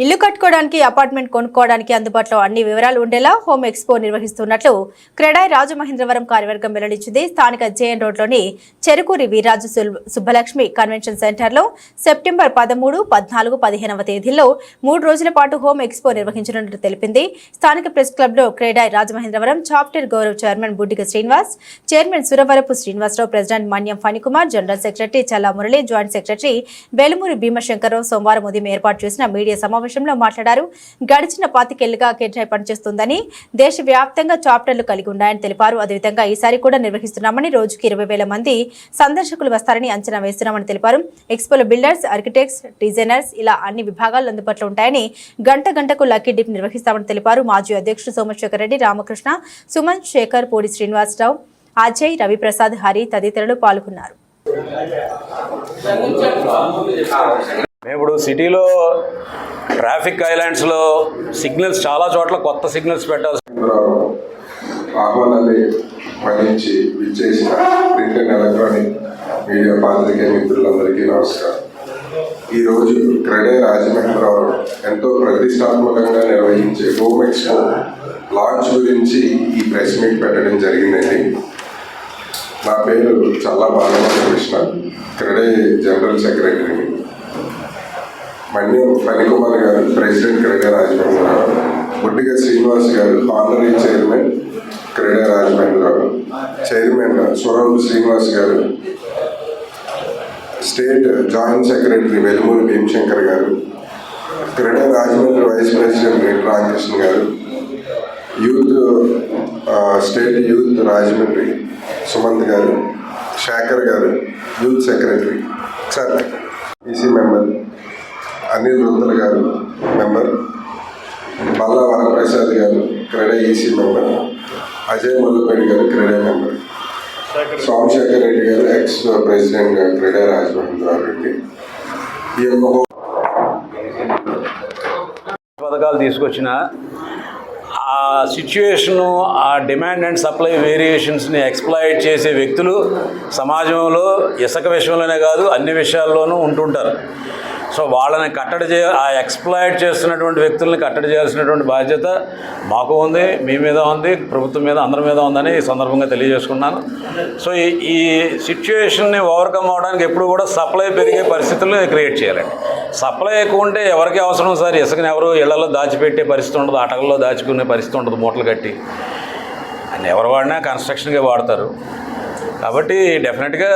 ఇల్లు కట్టుకోవడానికి అపార్ట్మెంట్ కొనుక్కోవడానికి అందుబాటులో అన్ని వివరాలు ఉండేలా హోమ్ ఎక్స్పో నిర్వహిస్తున్నట్లు క్రెడాయ్ రాజమహేంద్రవరం కార్యవర్గం వెల్లడించింది. స్థానిక జేఎన్ రోడ్లోని చెరుకూరి వీరాజు సుల్- సుబ్బలక్ష్మి కన్వెన్షన్ సెంటర్లో సెప్టెంబర్ పదమూడు పద్నాలుగు పదిహేనవ తేదీల్లో మూడు రోజుల పాటు హోమ్ ఎక్స్పో నిర్వహించనున్నట్లు తెలిపింది. స్థానిక ప్రెస్ క్లబ్లో CREDAI Rajamahendravaram chapter Gaurav chairman Buddiga Srinivas chairman Suravarapu Srinivasarao president Manyam Phanikumar general secretary Challa Murali joint secretary Velumuri Bhimashankarrao సోమవారం ఉదయం ఏర్పాటు చేసిన మీడియా సమావేశం సమావేశంలో మాట్లాడారు. గడిచిన పాతికేళ్ళుగా కేటాయి పనిచేస్తుందని దేశవ్యాప్తంగా చాప్టర్లు కలిగి ఉన్నాయని తెలిపారు. అదేవిధంగా ఈసారి కూడా నిర్వహిస్తున్నామని రోజుకి ఇరవై వేల మంది సందర్శకులు వస్తారని అంచనా వేస్తున్నామని తెలిపారు. ఎక్స్పోలో బిల్డర్స్ ఆర్కిటెక్ట్స్ డిజైనర్స్ ఇలా అన్ని విభాగాలు అందుబాటులో ఉంటాయని గంట గంటకు లక్కీ డిప్ నిర్వహిస్తామని తెలిపారు. మాజీ అధ్యక్షుడు సోమశేఖర్ రెడ్డి రామకృష్ణ సుమన్ శేఖర్ పూడి శ్రీనివాసరావు అజయ్ రవిప్రసాద్ హరి తదితరులు పాల్గొన్నారు. మేము ఇప్పుడు సిటీలో ట్రాఫిక్ ఐలాండ్స్లో సిగ్నల్స్ చాలా చోట్ల కొత్త సిగ్నల్స్ పెట్టాల్సి ఆహ్వానాన్ని మన్నించి విచ్చేసిన ప్రింట్ అండ్ ఎలక్ట్రానిక్ మీడియా పాత్రికే మిత్రులందరికీ నమస్కారం. ఈరోజు క్రెడే రాజమహేంద్రరావు ఎంతో ప్రతిష్టాత్మకంగా నిర్వహించే హోమ్ ఎక్స్పో లాంచ్ గురించి ఈ ప్రెస్ మీట్ పెట్టడం జరిగిందండి. నా పేరు చల్లా బాలకృష్ణ క్రెడే జనరల్ సెక్రటరీని మన్యం ఫణికుమార్ గారు ప్రెసిడెంట్ క్రీడా గారు బుడ్డిగా శ్రీనివాస్ గారు ఆనరీ చైర్మన్ క్రీడా రాజమండ్రి గారు చైర్మన్ సురవ్ శ్రీనివాస్ గారు state joint secretary Velumuri Bhimashankar గారు క్రీడా రాజమండ్రి వైస్ ప్రెసిడెంట్ రెడ్డి రామకృష్ణ గారు youth state youth Rajahmundry Sumanth గారు శేఖర్ గారు youth secretary sir EC member. Anil Rudra గారు మెంబర్ బల్లా వరప్రసాద్ గారు క్రీడా ఈసీ మెంబర్ అజయ్ ముల్లపేడి గారు క్రీడా మెంబర్. సోమశేఖర్ రెడ్డి గారు ఎక్స్ ప్రెసిడెంట్ క్రీడా రాజమహేంద్ర రెడ్డి. ఈ యొక్క పథకాలు తీసుకొచ్చిన ఆ సిచ్యుయేషను ఆ డిమాండ్ అండ్ సప్లై వేరియేషన్స్ని ఎక్స్ప్లాయిట్ చేసే వ్యక్తులు సమాజంలో ఇసుక విషయంలోనే కాదు అన్ని విషయాల్లోనూ ఉంటుంటారు. సో వాళ్ళని కట్టడి చే ఆ ఎక్స్ప్లాయిట్ చేస్తున్నటువంటి వ్యక్తుల్ని కట్టడి చేయాల్సినటువంటి బాధ్యత మాకు ఉంది మీ మీద ఉంది ప్రభుత్వం మీద అందరి మీద ఉందని ఈ సందర్భంగా తెలియజేసుకున్నాను సో ఈ ఈ సిచ్యుయేషన్ని ఓవర్కమ్ అవడానికి ఎప్పుడు కూడా సప్లై పెరిగే పరిస్థితులు క్రియేట్ చేయాలండి. సప్లై ఎక్కువ ఉంటే ఎవరికి అవసరం సార్? ఇసుకని ఎవరు ఇళ్ళలో దాచిపెట్టే పరిస్థితి ఉండదు అటకల్లో దాచుకునే పరిస్థితి ఉండదు మూటలు కట్టి. అని ఎవరు వాడినా కన్స్ట్రక్షన్గా వాడతారు. కాబట్టి డెఫినెట్గా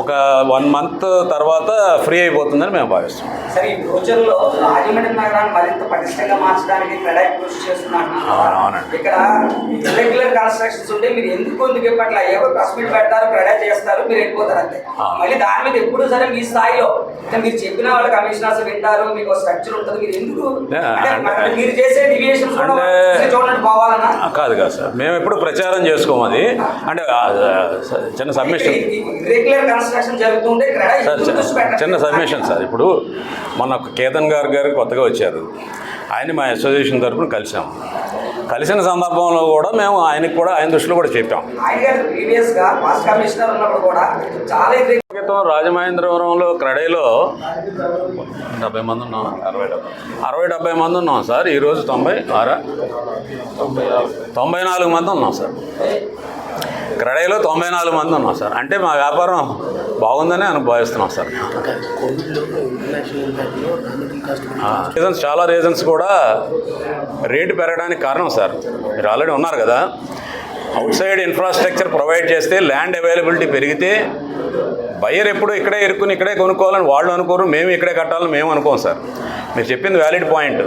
ఒక వన్ మంత్ తర్వాత ఫ్రీ అయిపోతుందని మేము భావిస్తాం సరే ఈ ఫ్యూచర్లో రాజమండ్రి నగరాన్ని మరింత పటిష్టంగా మార్చడానికి క్రెడై కృషి చేస్తున్నాను అవును, అవునండి. ఇక్కడ ఇర్రెగ్యులర్ కన్స్ట్రక్షన్స్ ఉంటే మీరు ఎందుకు ఏవో మీట్ పెడతారు క్రెడై చేస్తారు మీరు వెళ్ళిపోతారు అంతే. మళ్ళీ దాని మీద ఎప్పుడు సరే మీ స్థాయిలో మీరు చెప్పిన వాళ్ళు కమిషనర్స్ వింటారు మీకు స్ట్రక్చర్ ఉంటుంది మీరు ఎందుకు? మరి చేసే డివియేషన్స్ చూడండి పోవాలన్నా కాదు కాదు సార్. మేము ఎప్పుడు ప్రచారం చేసుకోము అది. అంటే చిన్న సబ్మిషన్. సార్ చిన్న-? Submission sir. ఇప్పుడు మొన్న కేతన్ గారు గారు కొత్తగా వచ్చారు. ఆయన మా అసోసియేషన్ తరఫున కలిసాం. కలిసిన సందర్భంలో కూడా మేము ఆయనకి కూడా ఆయన దృష్టిలో కూడా చెప్పాం. క్రితం రాజమహేంద్రవరంలో క్రడైలో డెబ్బై మంది ఉన్నాం. అరవై డెబ్బై. అరవై డెబ్బై మంది ఉన్నాం సార్. ఈరోజు తొంభై ఆరా. తొంభై నాలుగు మంది ఉన్నాం సార్. క్రడైలో తొంభై నాలుగు మంది ఉన్నాం సార్. అంటే మా వ్యాపారం బాగుందని అనుభవిస్తున్నాం సార్. రీజన్స్ చాలా రీజన్స్ కూడా రేటు పెరగడానికి కారణం సార్. మీరు ఆల్రెడీ ఉన్నారు కదా. అవుట్ సైడ్ ఇన్ఫ్రాస్ట్రక్చర్ ప్రొవైడ్ చేస్తే ల్యాండ్ అవైలబిలిటీ పెరిగితే బయ్యర్ ఎప్పుడు ఇక్కడే ఇరుక్కుని ఇక్కడే కొనుక్కోవాలని వాళ్ళు అనుకోరు. మేము ఇక్కడే కట్టాలని మేము అనుకోం సార్. మీరు చెప్పింది వ్యాలిడ్ పాయింట్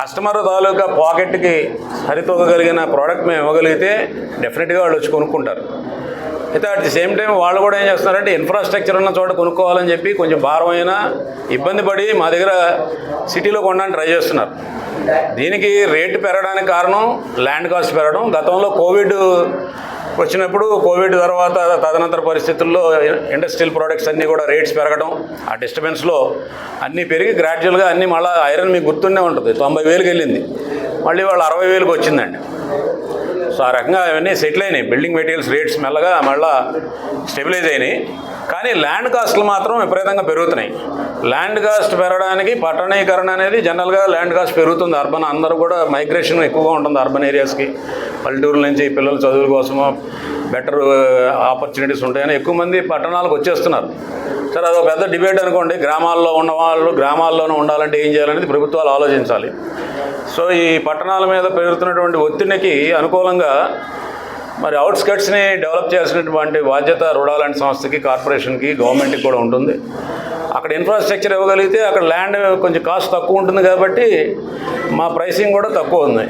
కస్టమర్ తాలూకా పాకెట్కి సరితూగగలిగిన ప్రోడక్ట్ మేము ఇవ్వగలిగితే డెఫినెట్గా వాళ్ళు వచ్చి కొనుక్కుంటారు. అయితే అట్ ది సేమ్ టైం వాళ్ళు కూడా ఏం చేస్తున్నారంటే ఇన్ఫ్రాస్ట్రక్చర్ ఉన్న చోట కొనుక్కోవాలని చెప్పి కొంచెం భారమైన ఇబ్బంది పడి మా దగ్గర సిటీలో కొనడానికి ట్రై చేస్తున్నారు. దీనికి రేటు పెరగడానికి కారణం ల్యాండ్ కాస్ట్ పెరగడం. గతంలో కోవిడ్ వచ్చినప్పుడు కోవిడ్ తర్వాత తదనంతర పరిస్థితుల్లో ఇండస్ట్రియల్ ప్రోడక్ట్స్ అన్నీ కూడా రేట్స్ పెరగడం ఆ డిస్టర్బెన్స్లో అన్నీ పెరిగి గ్రాడ్యువల్గా అన్నీ మళ్ళీ ఐరన్ మీకు గుర్తుండే ఉంటుంది. తొంభై వేలకు వెళ్ళింది మళ్ళీ వాళ్ళు అరవై వేలకు వచ్చిందండి. సో ఆ రకంగా అవన్నీ సెటిల్ అయినాయి. బిల్డింగ్ మెటీరియల్స్ రేట్స్ మెల్లగా మళ్ళీ స్టెబిలైజ్ అయినాయి. కానీ ల్యాండ్ కాస్ట్లు మాత్రం విపరీతంగా పెరుగుతున్నాయి. ల్యాండ్ కాస్ట్ పెరగడానికి పట్టణీకరణ అనేది జనరల్గా ల్యాండ్ కాస్ట్ పెరుగుతుంది. అర్బన్ అందరూ కూడా మైగ్రేషన్ ఎక్కువగా ఉంటుంది అర్బన్ ఏరియాస్కి. పల్లెటూరు నుంచి పిల్లల చదువుల కోసమో బెటర్ ఆపర్చునిటీస్ ఉంటాయని ఎక్కువ మంది పట్టణాలకు వచ్చేస్తున్నారు. సరే అదొక పెద్ద డిబేట్ అనుకోండి. గ్రామాల్లో ఉన్న వాళ్ళు గ్రామాల్లోనే ఉండాలంటే ఏం చేయాలనేది ప్రభుత్వాలు ఆలోచించాలి. సో ఈ పట్టణాల మీద పెరుగుతున్నటువంటి ఒత్తిడికి అనుకూలంగా మరి అవుట్స్కట్స్ని డెవలప్ చేయాల్సినటువంటి బాధ్యత రుణాలంటి సంస్థకి కార్పొరేషన్కి గవర్నమెంట్కి కూడా ఉంటుంది. అక్కడ ఇన్ఫ్రాస్ట్రక్చర్ ఇవ్వగలిగితే అక్కడ ల్యాండ్ కొంచెం కాస్ట్ తక్కువ ఉంటుంది కాబట్టి మా ప్రైసింగ్ కూడా తక్కువ ఉంది.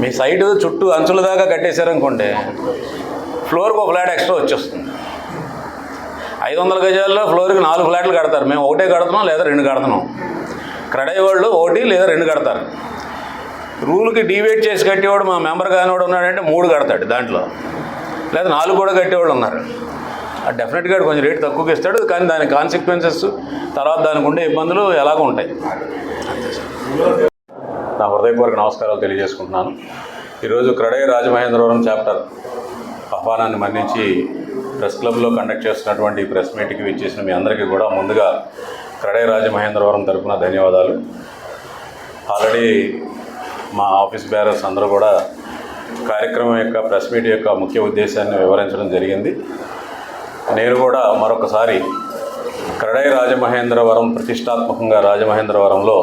మీ సైడ్ చుట్టూ అంచుల దాకా కట్టేశారనుకోండి ఫ్లోర్కి ఒక ఫ్లాట్ ఎక్స్ట్రా వచ్చేస్తుంది. ఐదు వందల గజాల్లో ఫ్లోర్కి నాలుగు ఫ్లాట్లు కడతారు. మేము ఒకటే కడుతున్నాం లేదా రెండు కడుతున్నాం. క్రెడై వాళ్ళు ఒకటి లేదా రెండు కడతారు. రూల్కి డివేట్ చేసి కట్టేవాడు మా మెంబర్ కానివాడు ఉన్నాడంటే మూడు కడతాడు దాంట్లో. లేదా నాలుగు కూడా కట్టేవాళ్ళు ఉన్నారు. ఆ డెఫినెట్గా కొంచెం రేట్ తక్కువకి ఇస్తాడు కానీ దాని కాన్సిక్వెన్సెస్ తర్వాత దానికి ఉండే ఇబ్బందులు ఎలాగో ఉంటాయి. నా హృదయపూర్వక నమస్కారాలు తెలియజేసుకుంటున్నాను. ఈరోజు క్రడై రాజమహేంద్రవరం చాప్టర్ ఆహ్వానాన్ని మన్నించి ప్రెస్ క్లబ్లో కండక్ట్ చేస్తున్నటువంటి ప్రెస్ మీట్కి విచ్చేసిన మీ అందరికీ కూడా ముందుగా క్రడై రాజమహేంద్రవరం తరపున ధన్యవాదాలు. ఆల్రెడీ మా ఆఫీస్ బ్యారర్స్ అందరూ కూడా కార్యక్రమం యొక్క ప్రెస్ మీట్ యొక్క ముఖ్య ఉద్దేశాన్ని వివరించడం జరిగింది. నేను కూడా మరొకసారి క్రడై రాజమహేంద్రవరం ప్రతిష్టాత్మకంగా రాజమహేంద్రవరంలో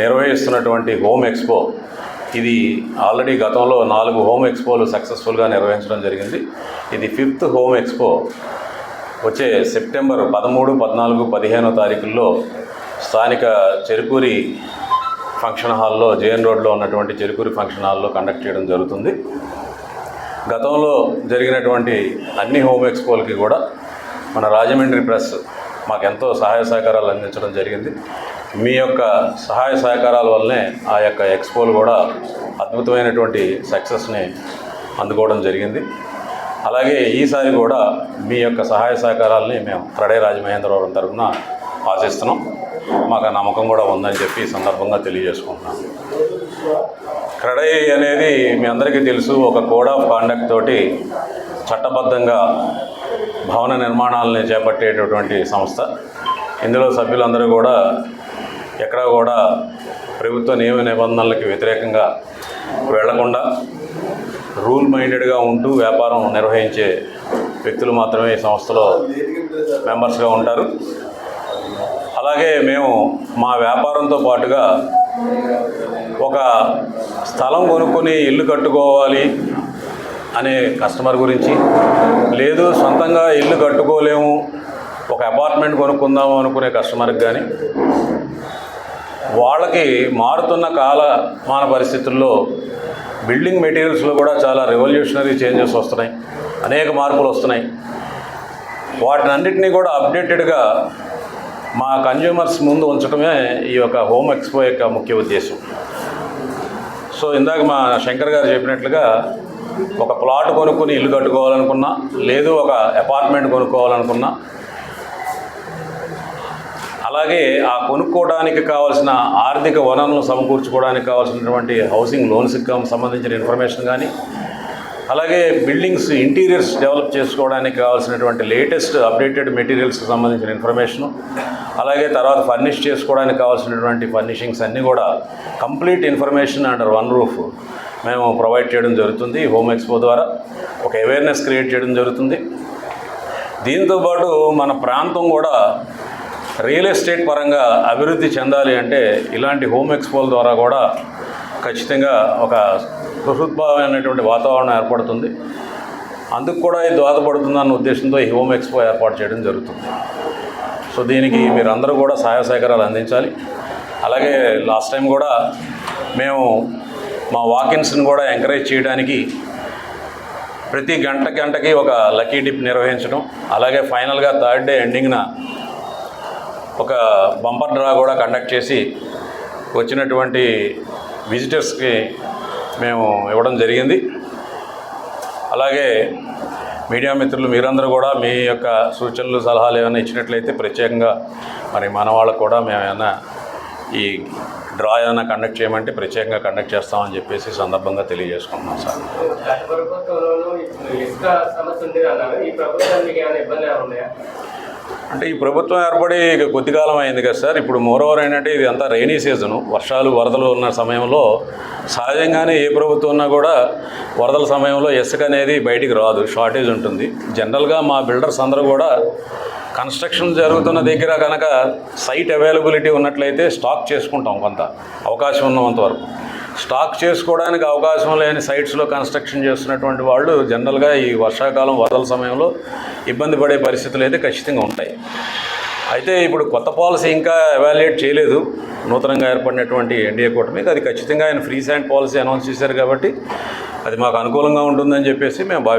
నిర్వహిస్తున్నటువంటి హోమ్ ఎక్స్పో. ఇది ఆల్రెడీ గతంలో నాలుగు హోమ్ ఎక్స్పోలు సక్సెస్ఫుల్గా నిర్వహించడం జరిగింది. ఇది ఫిఫ్త్ హోమ్ ఎక్స్పో. వచ్చే సెప్టెంబర్ పదమూడు పద్నాలుగు పదిహేనో తారీఖుల్లో స్థానిక చెరుకూరి ఫంక్షన్ హాల్లో జేఎన్ రోడ్లో ఉన్నటువంటి చెరుకూరి ఫంక్షన్ హాల్లో కండక్ట్ చేయడం జరుగుతుంది. గతంలో జరిగినటువంటి అన్ని హోమ్ ఎక్స్పోలకి కూడా మన రాజమండ్రి ప్రెస్ మాకు ఎంతో సహాయ సహకారాలు అందించడం జరిగింది. మీ యొక్క సహాయ సహకారాల వల్లనే ఆ యొక్క ఎక్స్పోలు కూడా అద్భుతమైనటువంటి సక్సెస్ని అందుకోవడం జరిగింది. అలాగే ఈసారి కూడా మీ యొక్క సహాయ సహకారాలని మేము క్రడే రాజమహేంద్రవరం తరఫున ఆశిస్తున్నాం. మాకు నమ్మకం కూడా ఉందని చెప్పి సందర్భంగా తెలియజేసుకుంటున్నాం. క్రడై అనేది మీ అందరికీ తెలుసు ఒక కోడ్ ఆఫ్ కాండక్ట్ తోటి చట్టబద్ధంగా భవన నిర్మాణాలని చేపట్టేటటువంటి సంస్థ. ఇందులో సభ్యులందరూ కూడా ఎక్కడా కూడా ప్రభుత్వ నియమ నిబంధనలకు వ్యతిరేకంగా వెళ్ళకుండా రూల్ మైండెడ్గా ఉంటూ వ్యాపారం నిర్వహించే వ్యక్తులు మాత్రమే ఈ సంస్థలో మెంబర్స్గా ఉంటారు. అలాగే మేము మా వ్యాపారంతో పాటుగా ఒక స్థలం కొనుక్కొని ఇల్లు కట్టుకోవాలి అనే కస్టమర్ గురించి లేదు సొంతంగా ఇల్లు కట్టుకోలేము ఒక అపార్ట్మెంట్ కొనుక్కుందాము అనుకునే కస్టమర్కి కానీ వాళ్ళకి మారుతున్న కాలమాన పరిస్థితుల్లో బిల్డింగ్ మెటీరియల్స్లో కూడా చాలా రెవల్యూషనరీ చేంజెస్ వస్తున్నాయి. అనేక మార్పులు వస్తున్నాయి. వాటిని అన్నింటినీ కూడా అప్డేటెడ్గా మా కన్జ్యూమర్స్ ముందు ఉంచడమే ఈ యొక్క హోమ్ ఎక్స్పో యొక్క ముఖ్య ఉద్దేశం. సో ఇందాక మా శంకర్ గారు చెప్పినట్లుగా ఒక ప్లాట్ కొనుక్కుని ఇల్లు కట్టుకోవాలనుకున్నా లేదు ఒక అపార్ట్మెంట్ కొనుక్కోవాలనుకున్నా అలాగే ఆ కొనుక్కోవడానికి కావాల్సిన ఆర్థిక వనరులను సమకూర్చుకోవడానికి కావాల్సినటువంటి హౌసింగ్ లోన్స్కి సంబంధించిన ఇన్ఫర్మేషన్ కానీ అలాగే బిల్డింగ్స్ ఇంటీరియర్స్ డెవలప్ చేసుకోవడానికి కావాల్సినటువంటి లేటెస్ట్ అప్డేటెడ్ మెటీరియల్స్కి సంబంధించిన ఇన్ఫర్మేషను అలాగే తర్వాత ఫర్నిష్ చేసుకోవడానికి కావాల్సినటువంటి ఫర్నిషింగ్స్ అన్నీ కూడా complete information under one roof మేము ప్రొవైడ్ చేయడం జరుగుతుంది హోమ్ ఎక్స్పో ద్వారా. ఒక అవేర్నెస్ క్రియేట్ చేయడం జరుగుతుంది. దీంతోపాటు మన ప్రాంతం కూడా రియల్ ఎస్టేట్ పరంగా అభివృద్ధి చెందాలి అంటే ఇలాంటి హోమ్ ఎక్స్పోల ద్వారా కూడా ఖచ్చితంగా ఒక సుహృద్భావమైనటువంటి వాతావరణం ఏర్పడుతుంది. అందుకు కూడా ఇది దోహదపడుతుందన్న ఉద్దేశంతో ఈ హోమ్ ఎక్స్పో ఏర్పాటు చేయడం జరుగుతుంది. సో దీనికి మీరందరూ కూడా సహాయ సహకారాలు అందించాలి. అలాగే లాస్ట్ టైం కూడా మేము మా వాకిన్స్ని కూడా ఎంకరేజ్ చేయడానికి ప్రతి గంట గంటకి ఒక లక్కీ డిప్ నిర్వహించడం అలాగే ఫైనల్గా థర్డ్ డే ఎండింగ్న ఒక బంపర్ డ్రా కూడా కండక్ట్ చేసి వచ్చినటువంటి విజిటర్స్కి మేము ఇవ్వడం జరిగింది. అలాగే మీడియా మిత్రులు మీరందరూ కూడా మీ యొక్క సూచనలు సలహాలు ఏమైనా ఇచ్చినట్లయితే ప్రత్యేకంగా మరి మన వాళ్ళకు కూడా మేము ఏమైనా ఈ డ్రా ఏమైనా కండక్ట్ చేయమంటే ప్రత్యేకంగా కండక్ట్ చేస్తామని చెప్పేసి సందర్భంగా తెలియజేసుకుంటున్నాం సార్. అంటే ఈ ప్రభుత్వం ఏర్పడి ఇక కొద్ది కాలం అయింది కదా సార్. ఇప్పుడు మోరోవర్ ఏంటంటే ఇది అంతా రైనీ సీజను వర్షాలు వరదలు ఉన్న సమయంలో సహజంగానే ఏ ప్రభుత్వం ఉన్నా కూడా వరదల సమయంలో ఇసుక అనేది బయటికి రాదు. షార్టేజ్ ఉంటుంది. జనరల్గా మా బిల్డర్స్ అందరూ కూడా కన్స్ట్రక్షన్ జరుగుతున్న దగ్గర కనుక సైట్ అవైలబిలిటీ ఉన్నట్లయితే స్టాక్ చేసుకుంటాం కొంత అవకాశం ఉన్నంత వరకు. స్టాక్ చేసుకోవడానికి అవకాశం లేని సైట్స్లో కన్స్ట్రక్షన్ చేస్తున్నటువంటి వాళ్ళు జనరల్గా ఈ వర్షాకాలం వరదల సమయంలో ఇబ్బంది పడే పరిస్థితులు అయితే ఖచ్చితంగా ఉంటాయి. అయితే ఇప్పుడు కొత్త పాలసీ ఇంకా ఎవాల్యుయేట్ చేయలేదు. నూతనంగా ఏర్పడినటువంటి ఎన్డీఏ కూటమికి అది ఖచ్చితంగా ఆయన ఫ్రీ శాండ్ పాలసీ అనౌన్స్ చేశారు కాబట్టి అది మాకు అనుకూలంగా ఉంటుందని చెప్పేసి మేము